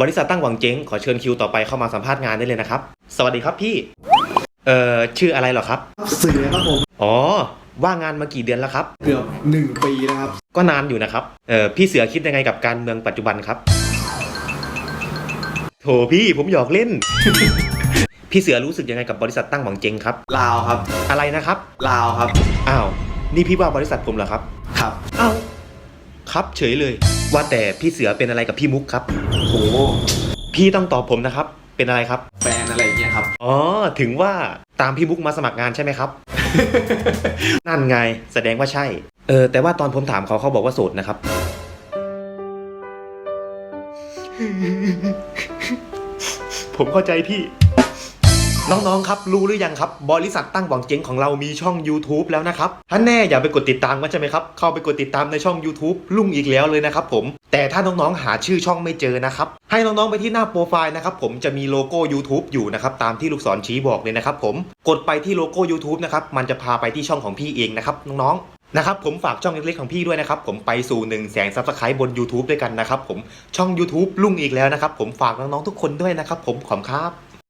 บริษัทตั้งหวังเจ๊งขอเชิญคิวต่อไปเข้ามาสัมภาษณ์งานได้เลยนะครับ สวัสดีครับพี่ เอ่อชื่ออะไรเหรอครับ เสือครับผม อ๋อ ว่างงานมากี่เดือนแล้วครับ เกือบหนึ่งปีนะครับ ก็นานอยู่นะครับ เอ่อพี่เสือคิดยังไงกับการเมืองปัจจุบันครับ โถพี่ผมหยอกเล่น พี่เสือรู้สึกยังไงกับบริษัทตั้งหวังเจ๊งครับ ลาวครับ อะไรนะครับ ลาวครับ อ้าว นี่พี่ว่าบริษัทผมเหรอครับ ครับ อ้าว ครับเฉยเลย ว่าแต่พี่เสือเป็นอะไรกับพี่มุกครับโหพี่ต้องตอบผมนะครับ เป็นอะไรครับ แฟนอะไรอย่างเงี้ยครับ อ๋อ ถึงว่าตามพี่มุกมาสมัครงานใช่ไหมครับ นั่นไง แสดงว่าใช่ เออ แต่ว่าตอนผมถามเขาเขาบอกว่าโสดนะครับ ผมเข้าใจพี่ น้องๆครับรู้หรือยังครับ บริษัทตั้งหวังเจ๊งของเรามีช่อง YouTube แล้วนะครับถ้าแน่อย่าไปกดติดตามกันใช่ไหมครับ เข้าไปกดติดตามในช่อง YouTube ลุ่งอีกแล้วเลยนะครับผม แต่ถ้าน้องๆหาชื่อช่องไม่เจอนะครับ ให้น้องๆไปที่หน้าโปรไฟล์นะครับผมจะมีโลโก้ YouTube อยู่นะครับตามที่ลูกศรชี้บอกเลยนะครับผมกดไปที่โลโก้ YouTube นะครับมันจะพาไปที่ช่องของพี่เองนะครับน้องๆนะครับผมฝากช่องเล็กๆของพี่ด้วยนะครับผมไปสู่1นึ่งแสนซับสไครต์บน YouTube ด้วยกันนะครับผมช่อง YouTube ลุ่งอีกแล้วนะครับผมฝากน้องๆทุกคนด้วยนะครับผมขอบครับ